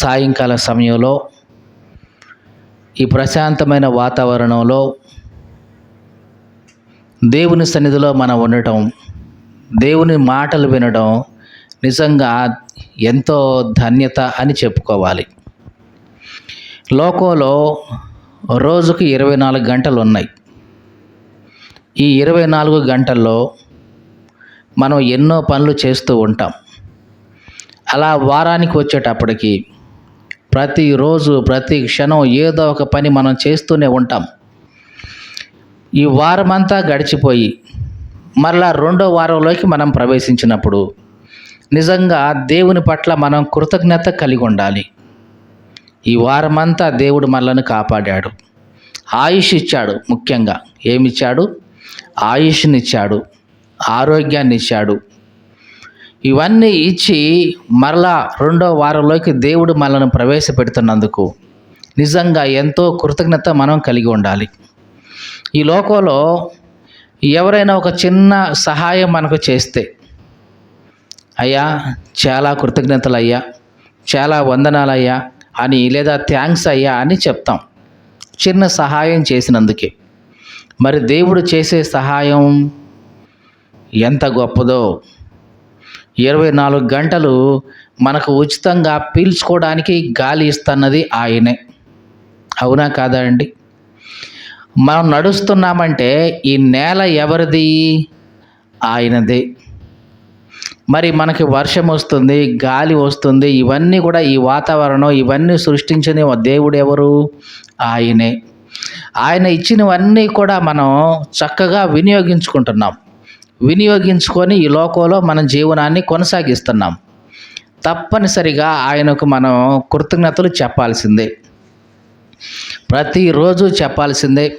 సాయంకాల సమయంలో ఈ ప్రశాంతమైన వాతావరణంలో దేవుని సన్నిధిలో మనం ఉండటం దేవుని మాటలు వినడం నిజంగా ఎంతో ధన్యత అని చెప్పుకోవాలి. లోకంలో రోజుకు ఇరవై నాలుగు గంటలు ఉన్నాయి. ఈ ఇరవై నాలుగు గంటల్లో మనం ఎన్నో పనులు చేస్తూ ఉంటాం. అలా వారానికి వచ్చేటప్పటికి ప్రతిరోజు ప్రతి క్షణం ఏదో ఒక పని మనం చేస్తూనే ఉంటాం. ఈ వారమంతా గడిచిపోయి మరలా రెండో వారంలోకి మనం ప్రవేశించినప్పుడు నిజంగా దేవుని పట్ల మనం కృతజ్ఞత కలిగి ఉండాలి. ఈ వారమంతా దేవుడు మనల్ని కాపాడాడు. ఆయుష్ ఇచ్చాడు ముఖ్యంగా. ఏమిచ్చాడు? ఆయుష్నిచ్చాడు. ఆరోగ్యాన్ని ఇచ్చాడు ఇవన్నీ ఇచ్చి మరలా రెండో వారంలోకి దేవుడు మనల్ని ప్రవేశపెడుతున్నందుకు నిజంగా ఎంతో కృతజ్ఞత మనం కలిగి ఉండాలి. ఈ లోకంలో ఎవరైనా ఒక చిన్న సహాయం మనకు చేస్తే అయ్యా చాలా కృతజ్ఞతలు అయ్యా చాలా వందనాలు అయ్యా అని లేదా థ్యాంక్స్ అయ్యా అని చెప్తాం. చిన్న సహాయం చేసినందుకే. మరి దేవుడు చేసే సహాయం ఎంత గొప్పదో ఇరవై నాలుగు గంటలు మనకు ఉచితంగా పీల్చుకోవడానికి గాలి ఇస్తున్నది ఆయనే. అవునా కాదా అండి? మనం నడుస్తున్నామంటే ఈ నేల ఎవరిది? ఆయనది. మరి మనకి వర్షం వస్తుంది గాలి వస్తుంది ఇవన్నీ కూడా ఈ వాతావరణం ఇవన్నీ సృష్టించిన దేవుడు ఎవరు? ఆయనే. ఆయన ఇచ్చినవన్నీ కూడా మనం చక్కగా వినియోగించుకుంటున్నాం. వినియోగించుకొని ఈ లోకంలో మన జీవనాన్ని కొనసాగిస్తున్నాం. తప్పనిసరిగా ఆయనకు మనం కృతజ్ఞతలు చెప్పాల్సిందే. ప్రతిరోజు చెప్పాల్సిందే.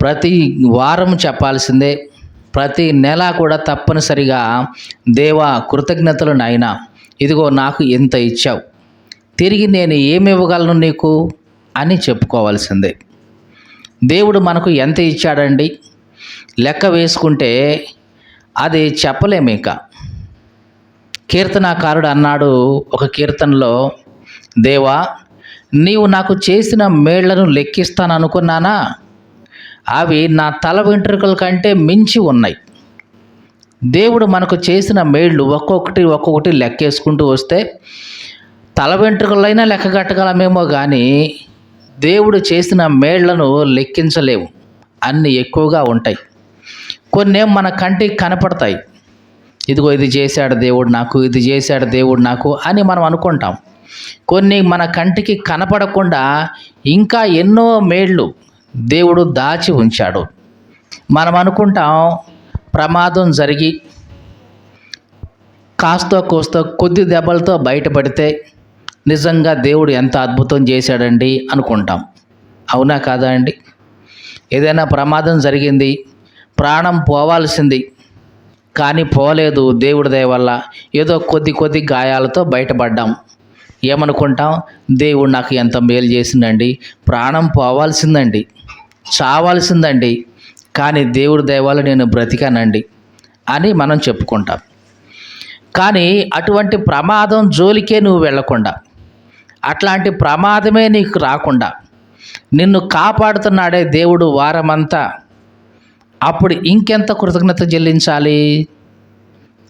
ప్రతి వారం చెప్పాల్సిందే. ప్రతి నెల కూడా తప్పనిసరిగా దేవా కృతజ్ఞతలు నాయన. ఇదిగో నాకు ఎంత ఇచ్చావు. తిరిగి నేను ఏమి ఇవ్వగలను నీకు? అని చెప్పుకోవాల్సిందే. దేవుడు మనకు ఎంత ఇచ్చాడండి? లెక్క వేసుకుంటే అది చెప్పలేము ఇంకా. కీర్తనాకారుడు అన్నాడు ఒక కీర్తనలో దేవా నీవు నాకు చేసిన మేళ్ళను లెక్కిస్తాను అనుకున్నానా అవి నా తల వెంట్రుకల కంటే మించి ఉన్నాయి. దేవుడు మనకు చేసిన మేళ్ళు ఒక్కొక్కటి ఒక్కొక్కటి లెక్కేసుకుంటూ వస్తే తల వెంట్రుకలైనా లెక్క కట్టగలమేమో కానీ దేవుడు చేసిన మేళ్ళను లెక్కించలేము అన్ని ఎక్కువగా ఉంటాయి. కొన్నేం మన కంటికి కనపడతాయి. ఇదిగో ఇది చేశాడు దేవుడు నాకు ఇది చేశాడు దేవుడు నాకు అని మనం అనుకుంటాం. కొన్ని మన కంటికి కనపడకుండా ఇంకా ఎన్నో మేళ్ళు దేవుడు దాచి ఉంచాడు. మనం అనుకుంటాం ప్రమాదం జరిగి కాస్తో కోస్తో కొద్ది దెబ్బలతో బయటపడితే నిజంగా దేవుడు ఎంత అద్భుతం చేశాడండి అనుకుంటాం. అవునా కాదా అండి? ఏదైనా ప్రమాదం జరిగింది ప్రాణం పోవాల్సింది. కానీ పోలేదు దేవుడి దయ వల్ల. ఏదో కొద్ది కొద్ది గాయాలతో బయటపడ్డాం. ఏమనుకుంటాం? దేవుడు నాకు ఎంత మేలు చేసిందండి. ప్రాణం పోవాల్సిందండి. చావాల్సిందండి. కానీ దేవుడి దయవల్ల నేను బ్రతికానండి అని మనం చెప్పుకుంటాం. కానీ అటువంటి ప్రమాదం జోలికే నువ్వు వెళ్ళకుండా అట్లాంటి ప్రమాదమే నీకు రాకుండా నిన్ను కాపాడుతున్నాడే దేవుడు వారమంతా. అప్పుడు ఇంకెంత కృతజ్ఞత చెల్లించాలి?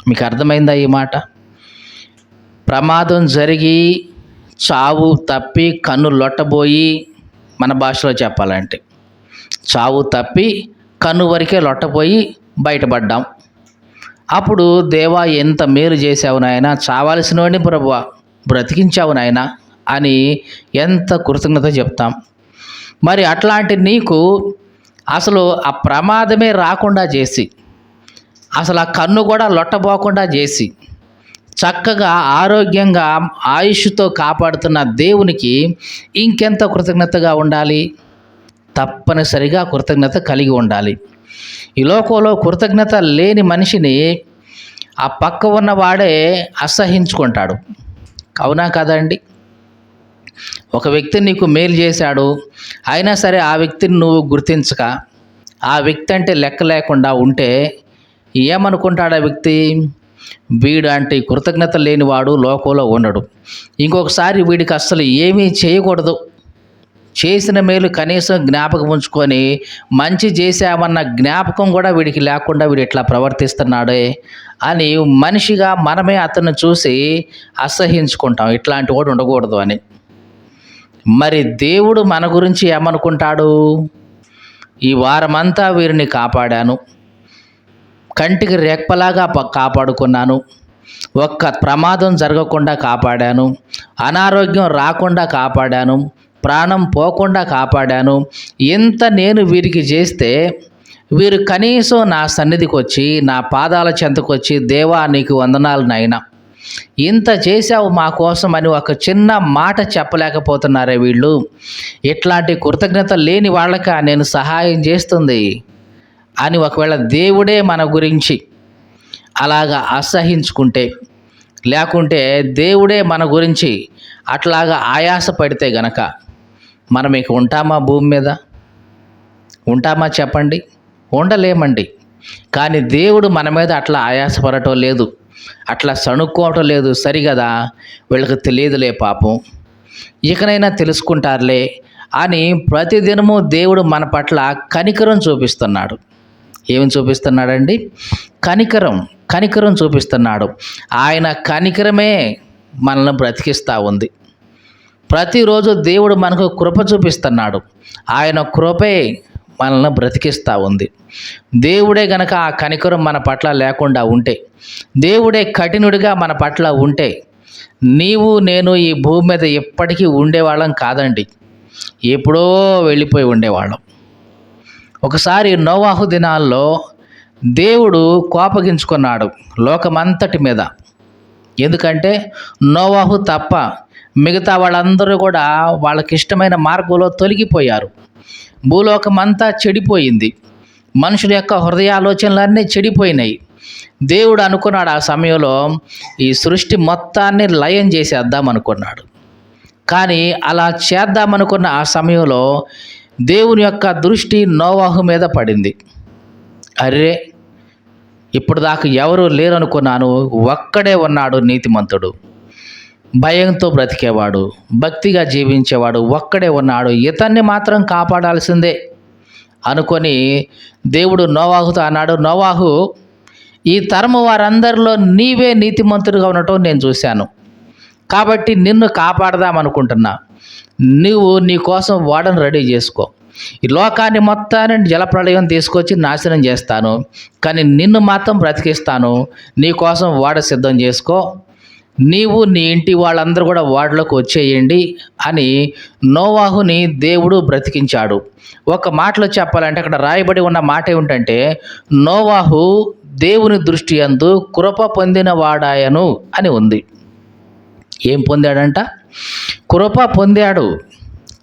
మీకు అర్థమైందా ఈ మాట? ప్రమాదం జరిగి చావు తప్పి కన్ను లొట్టబోయి మన భాషలో చెప్పాలంటే చావు తప్పి కన్ను వరకే లొట్టపోయి బయటపడ్డాం. అప్పుడు దేవా ఎంత మేలు చేసావు నాయన? చావాల్సినవాడిని ప్రభువా బ్రతికించావు నాయన? అని ఎంత కృతజ్ఞత చెప్తాం. మరి అట్లాంటి నీకు అసలు ఆ ప్రమాదమే రాకుండా చేసి అసలు ఆ కన్ను కూడా లొట్టబోకుండా చేసి చక్కగా ఆరోగ్యంగా ఆయుష్తో కాపాడుతున్న దేవునికి ఇంకెంత కృతజ్ఞతగా ఉండాలి? తప్పనిసరిగా కృతజ్ఞత కలిగి ఉండాలి. ఈ లోకంలో కృతజ్ఞత లేని మనిషిని ఆ పక్క ఉన్నవాడే అసహించుకుంటాడు. అవునా కదండి ఒక వ్యక్తి నీకు మేలు చేశాడు అయినా సరే ఆ వ్యక్తిని నువ్వు గుర్తించక. ఆ వ్యక్తి అంటే లెక్క లేకుండా ఉంటే ఏమనుకుంటాడు ఆ వ్యక్తి? వీడు అంటే కృతజ్ఞత లేనివాడు లోకంలో ఉండడు. ఇంకొకసారి వీడికి అస్సలు ఏమీ చేయకూడదు. చేసిన మేలు కనీసం జ్ఞాపకం ఉంచుకొని మంచి చేశామన్న జ్ఞాపకం కూడా వీడికి లేకుండా వీడు ఇట్లా ప్రవర్తిస్తున్నాడే అని మనిషిగా మనమే అతన్ని చూసి అసహించుకుంటాం. ఇట్లాంటి వాడు ఉండకూడదు అని. మరి దేవుడు మన గురించి ఏమనుకుంటాడు? ఈ వారమంతా వీరిని కాపాడాను. కంటికి రెక్కలాగా కాపాడుకున్నాను. ఒక్క ప్రమాదం జరగకుండా కాపాడాను. అనారోగ్యం రాకుండా కాపాడాను. ప్రాణం పోకుండా కాపాడాను. ఇంత నేను వీరికి చేస్తే వీరు కనీసం నా సన్నిధికి వచ్చి నా పాదాల చెంతకొచ్చి దేవా నీకు వందనాలు నాయనా. ఇంత చేశావు మా కోసం అని ఒక చిన్న మాట చెప్పలేకపోతున్నారే వీళ్ళు. ఇట్లాంటి కృతజ్ఞత లేని వాళ్ళకి నేను సహాయం చేస్తుంది అని ఒకవేళ దేవుడే మన గురించి అలాగా అసహించుకుంటే లేకుంటే దేవుడే మన గురించి అట్లాగా ఆయాస పడితే గనక మనం ఇక ఉంటామా భూమి మీద? ఉంటామా చెప్పండి? ఉండలేమండి. కానీ దేవుడు మన మీద అట్లా ఆయాసపడటం లేదు. అట్లా సణుక్కోవటం లేదు సరిగదా? వీళ్ళకి తెలియదులే పాపం. ఇకనైనా తెలుసుకుంటారులే అని ప్రతిదినము దేవుడు మన పట్ల కనికరం చూపిస్తున్నాడు. ఏమి చూపిస్తున్నాడండి? కనికరం కనికరం చూపిస్తున్నాడు. ఆయన కనికరమే మనల్ని బ్రతికిస్తూ ఉంది. ప్రతిరోజు దేవుడు మనకు కృప చూపిస్తున్నాడు. ఆయన కృపే మనల్ని బ్రతికిస్తూ ఉంది. దేవుడే గనక ఆ కనికరం మన పట్ల లేకుండా ఉంటే దేవుడే కఠినుడిగా మన పట్ల ఉంటే నీవు నేను ఈ భూమి మీద ఎప్పటికీ ఉండేవాళ్ళం కాదండి. ఎప్పుడో వెళ్ళిపోయి ఉండేవాళ్ళం. ఒకసారి నోవాహు దినాల్లో దేవుడు కోపగించుకున్నాడు లోకమంతటి మీద. ఎందుకంటే నోవాహు తప్ప మిగతా వాళ్ళందరూ కూడా వాళ్ళకి ఇష్టమైన మార్గంలో తొలగిపోయారు. భూలోకమంతా చెడిపోయింది. మనుషుల యొక్క హృదయాలోచనలన్నీ చెడిపోయినాయి. దేవుడు అనుకున్నాడు ఆ సమయంలో ఈ సృష్టి మొత్తాన్ని లయం చేసేద్దాం అనుకున్నాడు. కానీ అలా చేద్దామనుకున్న ఆ సమయంలో దేవుని యొక్క దృష్టి నోవాహు మీద పడింది. అరే ఇప్పుడు దాకా ఎవరూ లేరనుకున్నాను. ఒక్కడే ఉన్నాడు నీతిమంతుడు. భయంతో బ్రతికేవాడు భక్తిగా జీవించేవాడు ఒక్కడే ఉన్నాడు. ఇతన్ని మాత్రం కాపాడాల్సిందే. అనుకొని దేవుడు నోవాహుతో అన్నాడు నోవాహు ఈ తరము వారందరిలో నీవే నీతిమంతుడిగా ఉండటం నేను చూశాను. కాబట్టి నిన్ను కాపాడదామనుకుంటున్నా నువ్వు నీ కోసం వాడను రెడీ చేసుకో. ఈ లోకాన్ని మొత్తాన్ని జలప్రళయం తీసుకొచ్చి నాశనం చేస్తాను. కానీ నిన్ను మాత్రం బ్రతికిస్తాను. నీ కోసం వాడ సిద్ధం చేసుకో. నీవు నీ ఇంటి వాళ్ళందరూ కూడా వాడలోకి వచ్చేయండి అని నోవాహుని దేవుడు బ్రతికించాడు. ఒక మాటలో చెప్పాలంటే అక్కడ రాయబడి ఉన్న మాట ఏమిటంటే నోవాహు దేవుని దృష్టి అందు కృప పొందిన వాడాయను అని ఉంది. ఏం పొందాడంట? కృప పొందాడు.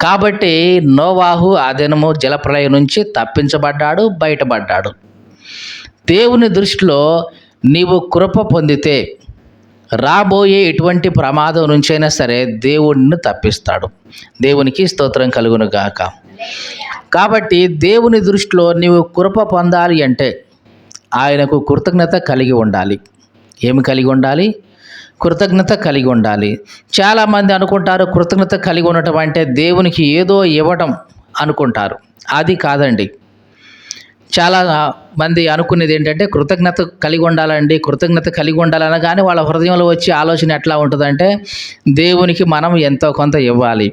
కాబట్టి నోవాహు ఆ దినము జలప్రలయం నుంచి తప్పించబడ్డాడు బయటపడ్డాడు. దేవుని దృష్టిలో నీవు కృప పొందితే రాబోయే ఎటువంటి ప్రమాదం నుంచైనా సరే దేవుడిని తప్పిస్తాడు. దేవునికి స్తోత్రం కలుగును గాక. కాబట్టి దేవుని దృష్టిలో నీవు కృప పొందాలి అంటే ఆయనకు కృతజ్ఞత కలిగి ఉండాలి. ఏమి కలిగి ఉండాలి? కృతజ్ఞత కలిగి ఉండాలి. చాలామంది అనుకుంటారు కృతజ్ఞత కలిగి ఉండటం అంటే దేవునికి ఏదో ఇవ్వడం అనుకుంటారు. అది కాదండి. చాలా మంది అనుకునేది ఏంటంటే కృతజ్ఞత కలిగి ఉండాలండి కృతజ్ఞత కలిగి ఉండాలనగానే వాళ్ళ హృదయంలో వచ్చే ఆలోచన ఎట్లా ఉంటుందంటే దేవునికి మనం ఎంతో కొంత ఇవ్వాలి.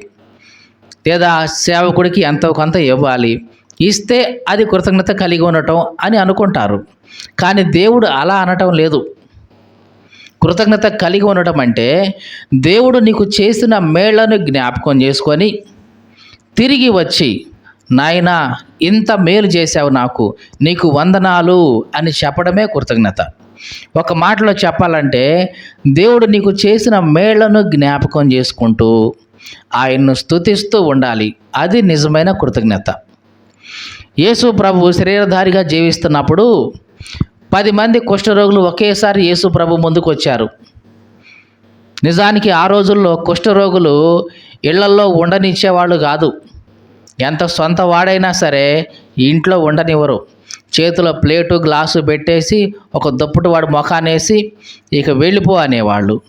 లేదా సేవకుడికి ఎంతో కొంత ఇవ్వాలి. ఇస్తే అది కృతజ్ఞత కలిగి ఉండటం అని అనుకుంటారు. కానీ దేవుడు అలా అనటం లేదు. కృతజ్ఞత కలిగి ఉండటం అంటే దేవుడు నీకు చేసిన మేళ్ళను జ్ఞాపకం చేసుకొని తిరిగి వచ్చి నాయనా ఇంత మేలు చేశావు నాకు. నీకు వందనాలు అని చెప్పడమే కృతజ్ఞత. ఒక మాటలో చెప్పాలంటే దేవుడు నీకు చేసిన మేళ్ళను జ్ఞాపకం చేసుకుంటూ ఆయన్ను స్తుతిస్తూ ఉండాలి. అది నిజమైన కృతజ్ఞత. యేసు ప్రభు శరీరధారిగా జీవిస్తున్నప్పుడు పది మంది కుష్ఠరోగులు ఒకేసారి యేసు ప్రభు ముందుకు వచ్చారు. నిజానికి ఆ రోజుల్లో కుష్ఠరోగులు ఇళ్ళల్లో ఉండనిచ్చేవాళ్ళు కాదు. ఎంత సొంత వాడైనా సరే ఇంట్లో ఉండనివ్వరు. చేతిలో ప్లేటు గ్లాసు పెట్టేసి ఒక దుప్పటి వాడు ముఖానేసి ఇక వెళ్ళిపో అనేవాళ్ళు.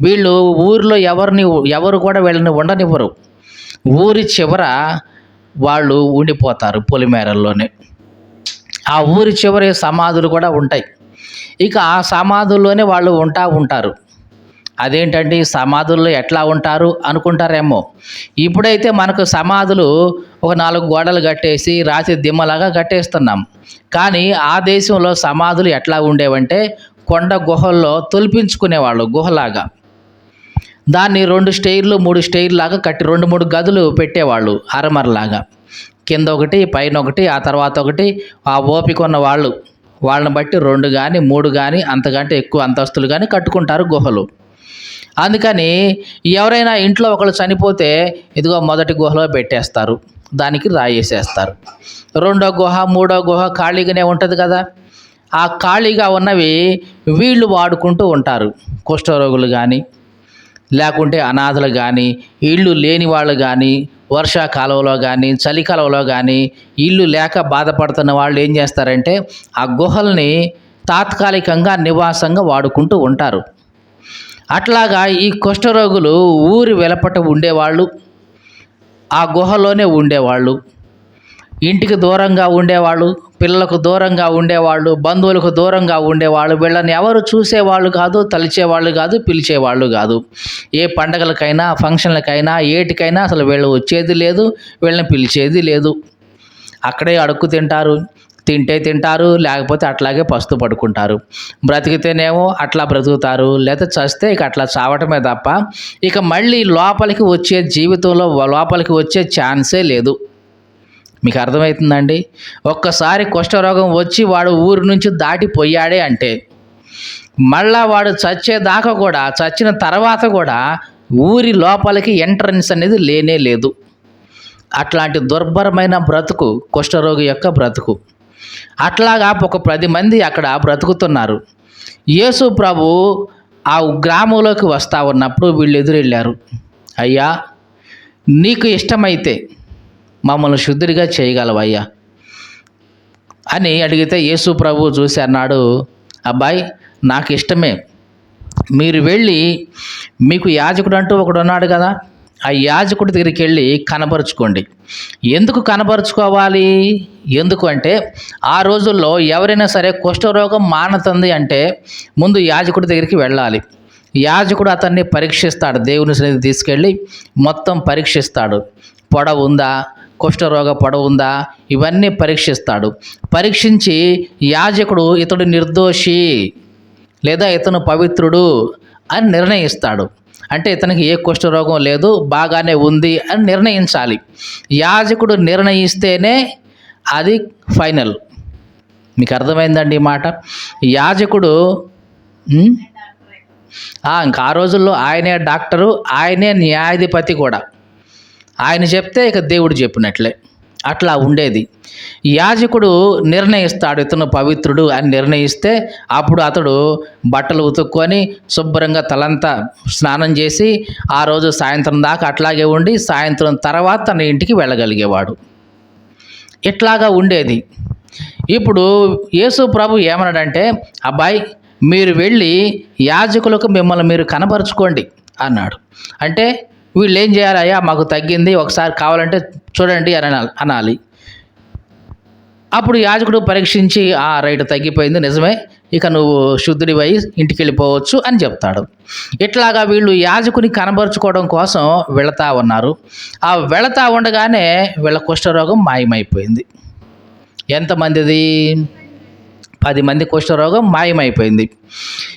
వీళ్ళు ఊరిలో ఎవరిని ఎవరు కూడా వీళ్ళని ఉండనివ్వరు. ఊరి చివర వాళ్ళు ఉండిపోతారు పొలిమేరల్లోనే. ఆ ఊరి చివరి సమాధులు కూడా ఉంటాయి. ఇక ఆ సమాధుల్లోనే వాళ్ళు ఉంటా ఉంటారు. అదేంటండి సమాధుల్లో ఎట్లా ఉంటారు అనుకుంటారేమో. ఇప్పుడైతే మనకు సమాధులు ఒక నాలుగు గోడలు కట్టేసి రాతి దిమ్మలాగా కట్టేస్తున్నాం. కానీ ఆ దేశంలో సమాధులు ఎట్లా ఉండేవంటే కొండ గుహల్లో తొలిపించుకునేవాళ్ళు గుహలాగా. దాన్ని రెండు స్టైర్లు మూడు స్టైర్ లాగా కట్టి రెండు మూడు గదులు పెట్టేవాళ్ళు అరమరలాగా. కింద ఒకటి పైన ఒకటి ఆ తర్వాత ఒకటి ఆ ఓపిక ఉన్న వాళ్ళు. వాళ్ళని బట్టి రెండు కానీ మూడు కానీ అంతకంటే ఎక్కువ అంతస్తులు కానీ కట్టుకుంటారు గుహలు. అందుకని ఎవరైనా ఇంట్లో ఒకళ్ళు చనిపోతే ఇదిగో మొదటి గుహలో పెట్టేస్తారు. దానికి రాయేసేస్తారు. రెండో గుహ మూడో గుహ ఖాళీగానే ఉంటుంది కదా. ఆ ఖాళీగా ఉన్నవి వీళ్ళు వాడుకుంటూ ఉంటారు. కుష్ఠరోగులు కానీ లేకుంటే అనాథలు కానీ ఇళ్ళు లేని వాళ్ళు కానీ వర్షాకాలంలో కానీ చలికాలంలో కానీ ఇల్లు లేక బాధపడుతున్న వాళ్ళు ఏం చేస్తారంటే ఆ గుహల్ని తాత్కాలికంగా నివాసంగా వాడుకుంటూ ఉంటారు. అట్లాగా ఈ కుష్ఠరోగులు ఊరి వెలపట ఉండేవాళ్ళు ఆ గుహలోనే ఉండేవాళ్ళు. ఇంటికి దూరంగా ఉండేవాళ్ళు పిల్లలకు దూరంగా ఉండేవాళ్ళు బంధువులకు దూరంగా ఉండేవాళ్ళు వీళ్ళని ఎవరు చూసేవాళ్ళు కాదు తలిచేవాళ్ళు కాదు పిలిచేవాళ్ళు కాదు. ఏ పండగలకైనా ఫంక్షన్లకైనా ఏటికైనా అసలు వీళ్ళు వచ్చేది లేదు వీళ్ళని పిలిచేది లేదు. అక్కడే అడుక్కు తింటారు. తింటే తింటారు లేకపోతే అట్లాగే పస్తు పడుకుంటారు. బ్రతికితేనేమో అట్లా బ్రతుకుతారు లేదా చస్తే ఇక అట్లా చావటమే తప్ప ఇక మళ్ళీ లోపలికి వచ్చే జీవితంలో లోపలికి వచ్చే ఛాన్సే లేదు. మీకు అర్థమవుతుందండి ఒక్కసారి కుష్ఠరోగం వచ్చి వాడు ఊరి నుంచి దాటిపోయాడే అంటే మళ్ళా వాడు చచ్చేదాకా కూడా చచ్చిన తర్వాత కూడా ఊరి లోపలికి ఎంట్రన్స్ అనేది లేనే లేదు. అట్లాంటి దుర్భరమైన బ్రతుకు కుష్ఠరోగి యొక్క బ్రతుకు. అట్లాగా ఒక పది మంది అక్కడ బ్రతుకుతున్నారు. యేసు ప్రభు ఆ గ్రామంలోకి వస్తా ఉన్నప్పుడు వీళ్ళు ఎదురెళ్ళారు. అయ్యా నీకు ఇష్టమైతే మమ్మల్ని శుద్ధుడిగా చేయగలవయ్యా అని అడిగితే యేసు ప్రభు చూసి అన్నాడు అబ్బాయి నాకు ఇష్టమే మీరు వెళ్ళి మీకు యాజకుడు అంటూ ఒకడు ఉన్నాడు కదా ఆ యాజకుడి దగ్గరికి వెళ్ళి కనపరుచుకోండి ఎందుకు కనపరుచుకోవాలి ఎందుకు అంటే ఆ రోజుల్లో ఎవరైనా సరే కుష్ఠరోగం మానుతుంది అంటే ముందు యాజకుడి దగ్గరికి వెళ్ళాలి. యాజకుడు అతన్ని పరీక్షిస్తాడు దేవుని సన్నిధి తీసుకెళ్ళి మొత్తం పరీక్షిస్తాడు. పొడ ఉందా? కుష్ఠరోగ పొడవు ఉందా? ఇవన్నీ పరీక్షిస్తాడు. పరీక్షించి యాజకుడు ఇతడు నిర్దోషి లేదా ఇతను పవిత్రుడు అని నిర్ణయిస్తాడు. అంటే ఇతనికి ఏ కుష్ఠరోగం లేదు బాగానే ఉంది అని నిర్ణయించాలి. యాజకుడు నిర్ణయిస్తేనే అది ఫైనల్. మీకు అర్థమైందండి ఈ మాట? యాజకుడు ఇంకా ఆ రోజుల్లో ఆయనే డాక్టరు ఆయనే న్యాయాధిపతి కూడా. ఆయన చెప్తే ఇక దేవుడు చెప్పినట్లే. అట్లా ఉండేది. యాజకుడు నిర్ణయిస్తాడు ఇతను పవిత్రుడు అని నిర్ణయిస్తే అప్పుడు అతడు బట్టలు ఉతుక్కొని శుభ్రంగా తలంతా స్నానం చేసి ఆ రోజు సాయంత్రం దాకా అట్లాగే ఉండి సాయంత్రం తర్వాత తన ఇంటికి వెళ్ళగలిగేవాడు. ఇట్లాగా ఉండేది. ఇప్పుడు యేసు ప్రభు ఏమన్నాడంటే అబ్బాయి మీరు వెళ్ళి యాజకులకు మిమ్మల్ని మీరు కనపరుచుకోండి అన్నాడు. అంటే వీళ్ళు ఏం చేయాలయ్యా మాకు తగ్గింది ఒకసారి కావాలంటే చూడండి అని అనాలి అనాలి. అప్పుడు యాజకుడు పరీక్షించి ఆ రైట్ తగ్గిపోయింది నిజమే. ఇక నువ్వు శుద్ధుడివై ఇంటికి వెళ్ళిపోవచ్చు అని చెప్తాడు. ఇట్లాగా వీళ్ళు యాజకుని కనబరుచుకోవడం కోసం వెళతా ఉన్నారు. ఆ వెళతా ఉండగానే వీళ్ళ కుష్ఠరోగం మాయమైపోయింది. ఎంతమందిది? పది మంది కుష్ఠరోగం మాయమైపోయింది.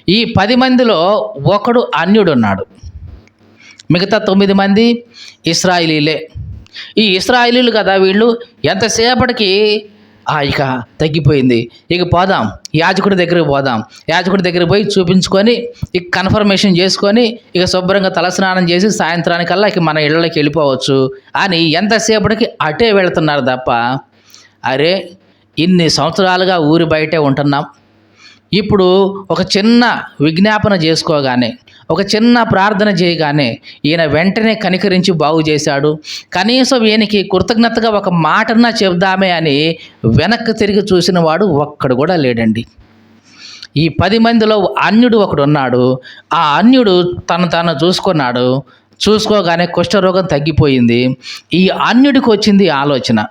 ఈ పది మందిలో ఒకడు అన్యుడున్నాడు. మిగతా తొమ్మిది మంది ఇస్రాయిలీలే. ఈ ఇస్రాయిలీలు కదా వీళ్ళు ఎంతసేపటికి "ఆ, ఇక తగ్గిపోయింది. ఇక పోదాం యాజకుడి దగ్గరికి పోదాం. యాజకుడి దగ్గరికి పోయి చూపించుకొని ఇక కన్ఫర్మేషన్ చేసుకొని ఇక శుభ్రంగా తలస్నానం చేసి సాయంత్రానికల్లా ఇక మన ఇళ్ళకి వెళ్ళిపోవచ్చు అని ఎంతసేపటికి అటే వెళుతున్నారు తప్ప. అరే ఇన్ని సంవత్సరాలుగా ఊరి బయటే ఉంటున్నాం. ఇప్పుడు ఒక చిన్న విజ్ఞాపన చేసుకోగానే ఒక చిన్న ప్రార్థన చేయగానే ఈయన వెంటనే కనికరించి బాగు చేశాడు. కనీసం ఈయనకి కృతజ్ఞతగా ఒక మాటన్నా చెప్దామే అని వెనక్కి తిరిగి చూసిన వాడు ఒక్కడు కూడా లేడండి. ఈ పది మందిలో అన్యుడు ఒకడు ఉన్నాడు. ఆ అన్యుడు తను తాను చూసుకున్నాడు. చూసుకోగానే కుష్ఠరోగం తగ్గిపోయింది. ఈ అన్యుడికి వచ్చింది ఆలోచన.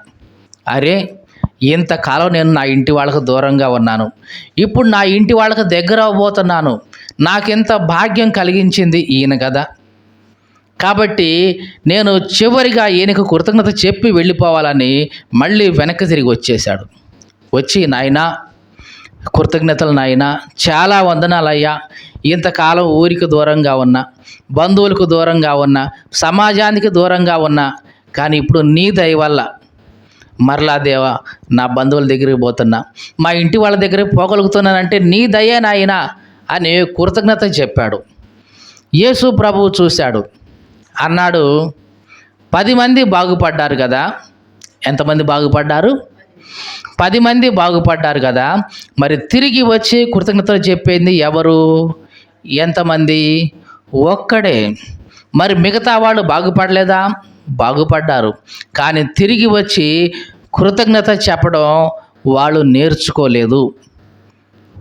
అరే ఇంతకాలం నేను నా ఇంటి వాళ్ళకు దూరంగా ఉన్నాను. ఇప్పుడు నా ఇంటి వాళ్ళకు దగ్గర అవ్వబోతున్నాను. నాకెంత భాగ్యం కలిగించింది ఈయన కదా. కాబట్టి నేను చివరిగా ఈయనకు కృతజ్ఞత చెప్పి వెళ్ళిపోవాలని మళ్ళీ వెనక్కి తిరిగి వచ్చేశాడు. వచ్చి నాయనా కృతజ్ఞతలు నాయన చాలా వందనాలయ్యా. ఇంతకాలం ఊరికి దూరంగా ఉన్నా బంధువులకు దూరంగా ఉన్నా సమాజానికి దూరంగా ఉన్నా కానీ ఇప్పుడు నీ దయ వల్ల మరలా దేవా నా బంధువుల దగ్గరికి పోతున్నా. మా ఇంటి వాళ్ళ దగ్గరికి పోగలుగుతున్నానంటే నీ దయే నాయనా అని కృతజ్ఞత చెప్పాడు. యేసు ప్రభువు చూశాడు. అన్నాడు పది మంది బాగుపడ్డారు కదా. ఎంతమంది బాగుపడ్డారు? పది మంది బాగుపడ్డారు కదా. మరి తిరిగి వచ్చి కృతజ్ఞతలు చెప్పింది ఎవరు? ఎంతమంది? ఒక్కడే. మరి మిగతా వాళ్ళు బాగుపడలేదా? బాగుపడ్డారు. కానీ తిరిగి వచ్చి కృతజ్ఞత చెప్పడం వాళ్ళు నేర్చుకోలేదు.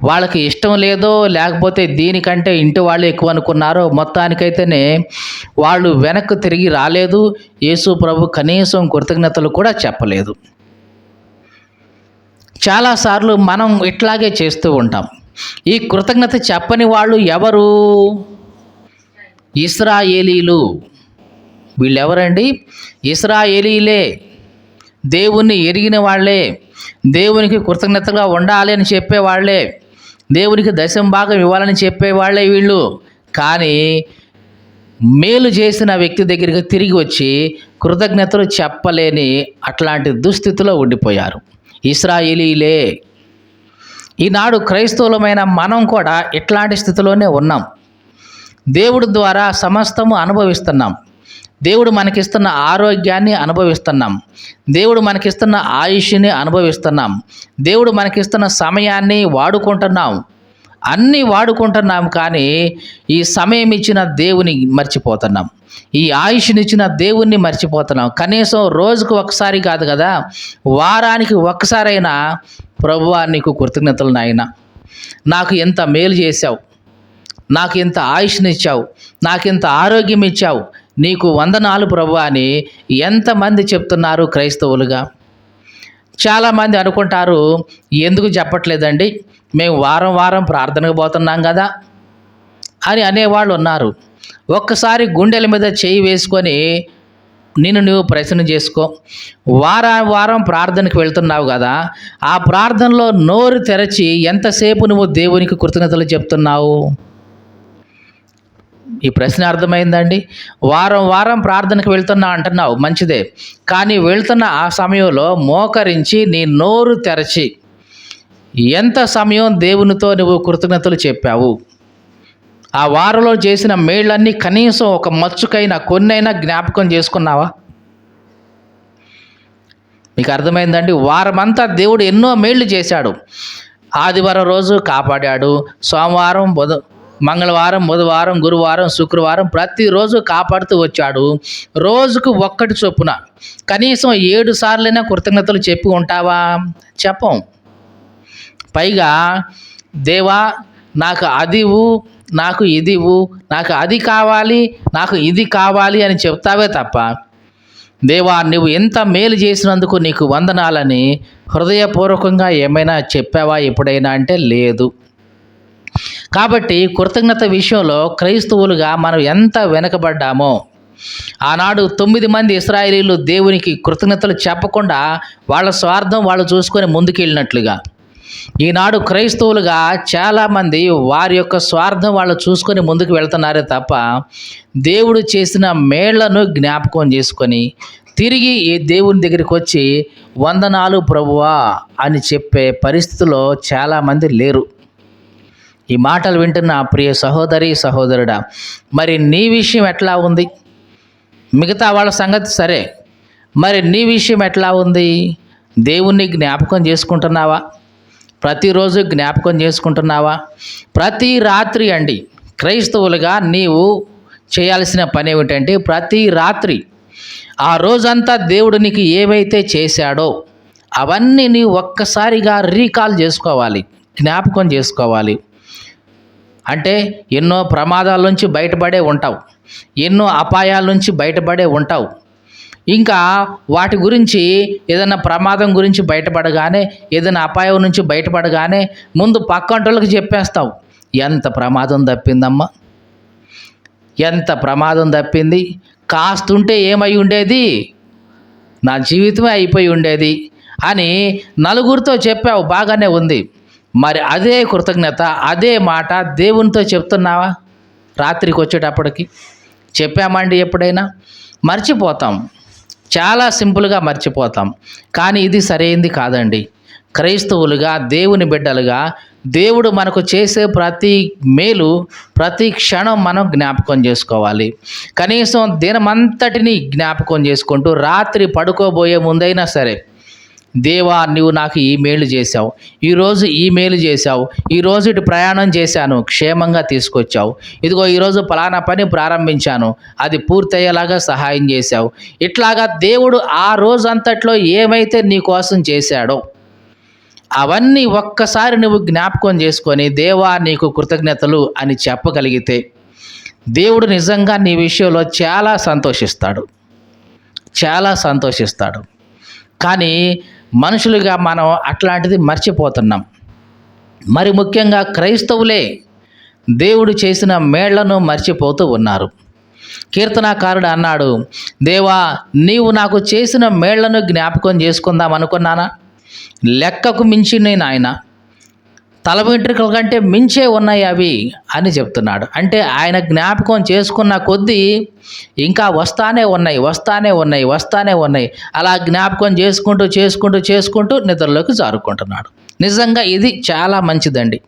వాళ్ళకి ఇష్టం లేదో లేకపోతే దీనికంటే ఇంటి వాళ్ళు ఎక్కువ అనుకున్నారో మొత్తానికైతేనే వాళ్ళు వెనక్కి తిరిగి రాలేదు. యేసు ప్రభు కనీసం కృతజ్ఞతలు కూడా చెప్పలేదు. చాలాసార్లు మనం ఇట్లాగే చేస్తూ ఉంటాం. ఈ కృతజ్ఞత చెప్పని వాళ్ళు ఎవరు? ఇస్రాయేలీలు. వీళ్ళెవరండి? ఇస్రాయేలీలే. దేవుణ్ణి ఎరిగిన వాళ్ళే. దేవునికి కృతజ్ఞతగా ఉండాలి అని చెప్పేవాళ్ళే దేవునికి దశం భాగం ఇవ్వాలని చెప్పేవాళ్ళే వీళ్ళు. కానీ మేలు చేసిన వ్యక్తి దగ్గరికి తిరిగి వచ్చి కృతజ్ఞతలు చెప్పలేని అట్లాంటి దుస్థితిలో ఉండిపోయారు. ఇస్రాయేలీలే. ఈనాడు క్రైస్తవులమైన మనం కూడా ఇట్లాంటి స్థితిలోనే ఉన్నాం. దేవుడి ద్వారా సమస్తము అనుభవిస్తున్నాం. దేవుడు మనకిస్తున్న ఆరోగ్యాన్ని అనుభవిస్తున్నాం. దేవుడు మనకిస్తున్న ఆయుష్ని అనుభవిస్తున్నాం. దేవుడు మనకిస్తున్న సమయాన్ని వాడుకుంటున్నాం. అన్నీ వాడుకుంటున్నాం కానీ ఈ సమయం ఇచ్చిన దేవుని మర్చిపోతున్నాం. ఈ ఆయుష్నిచ్చిన దేవుణ్ణి మర్చిపోతున్నాం. కనీసం రోజుకు ఒకసారి కాదు కదా వారానికి ఒక్కసారైనా ప్రభువా నీకు కృతజ్ఞతలు నాయన. నాకు ఎంత మేలు చేశావు. నాకు ఇంత ఆయుష్నిచ్చావు నాకు ఇంత ఆరోగ్యం ఇచ్చావు. నీకు వందనాలు ప్రభు అని ఎంతమంది చెప్తున్నారు క్రైస్తవులుగా? చాలామంది అనుకుంటారు ఎందుకు చెప్పట్లేదండి? మేము వారం వారం ప్రార్థనకు పోతున్నాం కదా అని అనేవాళ్ళు ఉన్నారు. ఒక్కసారి గుండెల మీద చేయి వేసుకొని నిన్ను నువ్వు ప్రశ్న చేసుకో. వారం వారం ప్రార్థనకు వెళ్తున్నావు కదా. ఆ ప్రార్థనలో నోరు తెరచి ఎంతసేపు నువ్వు దేవునికి కృతజ్ఞతలు చెప్తున్నావు? ఈ ప్రశ్న అర్థమైందండి? వారం వారం ప్రార్థనకు వెళ్తున్నా అంటున్నావు మంచిదే. కానీ వెళ్తున్న ఆ సమయంలో మోకరించి నీ నోరు తెరచి ఎంత సమయం దేవునితో నువ్వు కృతజ్ఞతలు చెప్పావు? ఆ వారంలో చేసిన మేళ్ళన్నీ కనీసం ఒక మచ్చుకైనా కొన్నైనా జ్ఞాపకం చేసుకున్నావా? మీకు అర్థమైందండి? వారమంతా దేవుడు ఎన్నో మేళ్ళు చేశాడు. ఆదివారం రోజు కాపాడాడు. సోమవారం బుధ మంగళవారం బుధవారం గురువారం శుక్రవారం ప్రతిరోజు కాపాడుతూ వచ్చాడు. రోజుకు ఒక్కటి చొప్పున. కనీసం ఏడు సార్లైనా కృతజ్ఞతలు చెప్పి ఉంటావా? చెప్పం. పైగా దేవా నాకు అదివు నాకు ఇదివు నాకు అది కావాలి నాకు ఇది కావాలి అని చెప్తావే తప్ప. దేవా నువ్వు ఎంత మేలు చేసినందుకు నీకు వందనాలని హృదయపూర్వకంగా ఏమైనా చెప్పావా ఎప్పుడైనా అంటే లేదు. కాబట్టి కృతజ్ఞత విషయంలో క్రైస్తవులుగా మనం ఎంత వెనకబడ్డామో. ఆనాడు తొమ్మిది మంది ఇస్రాయేలీలు దేవునికి కృతజ్ఞతలు చెప్పకుండా వాళ్ళ స్వార్థం వాళ్ళు చూసుకొని ముందుకెళ్ళినట్లుగా. ఈనాడు క్రైస్తవులుగా చాలామంది వారి యొక్క స్వార్థం వాళ్ళు చూసుకొని ముందుకు వెళ్తున్నారే తప్ప దేవుడు చేసిన మేళ్ళను జ్ఞాపకం చేసుకొని తిరిగి ఈ దేవుని దగ్గరికి వచ్చి వందనాలు ప్రభువా అని చెప్పే పరిస్థితిలో చాలామంది లేరు. ఈ మాటలు వింటున్న ప్రియ సహోదరి సహోదరుడా మరి నీ విషయం ఎట్లా ఉంది? మిగతా వాళ్ళ సంగతి సరే మరి నీ విషయం ఎట్లా ఉంది? దేవుణ్ణి జ్ఞాపకం చేసుకుంటున్నావా? ప్రతిరోజు జ్ఞాపకం చేసుకుంటున్నావా? ప్రతి రాత్రి అండి క్రైస్తవులుగా నీవు చేయాల్సిన పని ఏమిటంటే ప్రతి రాత్రి ఆ రోజంతా దేవుడు నీకు ఏవైతే చేశాడో అవన్నీ నీవు ఒక్కసారిగా రీకాల్ చేసుకోవాలి జ్ఞాపకం చేసుకోవాలి. అంటే ఎన్నో ప్రమాదాల నుంచి బయటపడే ఉంటావు ఎన్నో అపాయాల నుంచి బయటపడే ఉంటావు. ఇంకా వాటి గురించి ఏదైనా ప్రమాదం గురించి బయటపడగానే ఏదైనా అపాయం నుంచి బయటపడగానే ముందు పక్కంటోళ్ళకి చెప్పేస్తావు ఎంత ప్రమాదం తప్పిందమ్మా? ఎంత ప్రమాదం తప్పింది? కాస్తుంటే ఏమై ఉండేది? నా జీవితమే అయిపోయి ఉండేది అని నలుగురితో చెప్పావు బాగానే ఉంది. మరి అదే కృతజ్ఞత అదే మాట దేవునితో చెప్తున్నావా? రాత్రికి వచ్చేటప్పటికి చెప్పామండి ఎప్పుడైనా? మర్చిపోతాం. చాలా సింపుల్గా మర్చిపోతాం. కానీ ఇది సరైంది కాదండి. క్రైస్తవులుగా దేవుని బిడ్డలుగా దేవుడు మనకు చేసే ప్రతి మేలు ప్రతి క్షణం మనం జ్ఞాపకం చేసుకోవాలి. కనీసం దినమంతటిని జ్ఞాపకం చేసుకుంటూ రాత్రి పడుకోబోయే ముందైనా సరే దేవా నువ్వు నాకు ఈ మేలు చేశావు. ఈరోజు ఈ మేలు చేశావు. ఈరోజు ఇటు ప్రయాణం చేశాను. క్షేమంగా తీసుకొచ్చావు. ఇదిగో ఈరోజు ఫలానా పని ప్రారంభించాను. అది పూర్తయ్యేలాగా సహాయం చేశావు. ఇట్లాగా దేవుడు ఆ రోజంతట్లో ఏమైతే నీ కోసం చేశాడో అవన్నీ ఒక్కసారి నువ్వు జ్ఞాపకం చేసుకొని దేవా నీకు కృతజ్ఞతలు అని చెప్పగలిగితే దేవుడు నిజంగా నీ విషయంలో చాలా సంతోషిస్తాడు. చాలా సంతోషిస్తాడు. కానీ మనుషులుగా మనం అట్లాంటిది మర్చిపోతున్నాం. మరి ముఖ్యంగా క్రైస్తవులే దేవుడు చేసిన మేళ్ళను మర్చిపోతూ ఉన్నారు. కీర్తనాకారుడు అన్నాడు దేవా నీవు నాకు చేసిన మేళ్ళను జ్ఞాపకం చేసుకుందాం అనుకున్నానా? లెక్కకు మించి నేను ఆయన తల వెంట్రుకల కంటే మించే ఉన్నాయి అవి అని చెప్తున్నాడు. అంటే ఆయన జ్ఞాపకం చేసుకున్న కొద్దీ ఇంకా వస్తానే ఉన్నాయి వస్తానే ఉన్నాయి వస్తానే ఉన్నాయి. అలా జ్ఞాపకం చేసుకుంటూ చేసుకుంటూ చేసుకుంటూ నిద్రలోకి జారుకుంటున్నాడు. నిజంగా ఇది చాలా మంచిదండి.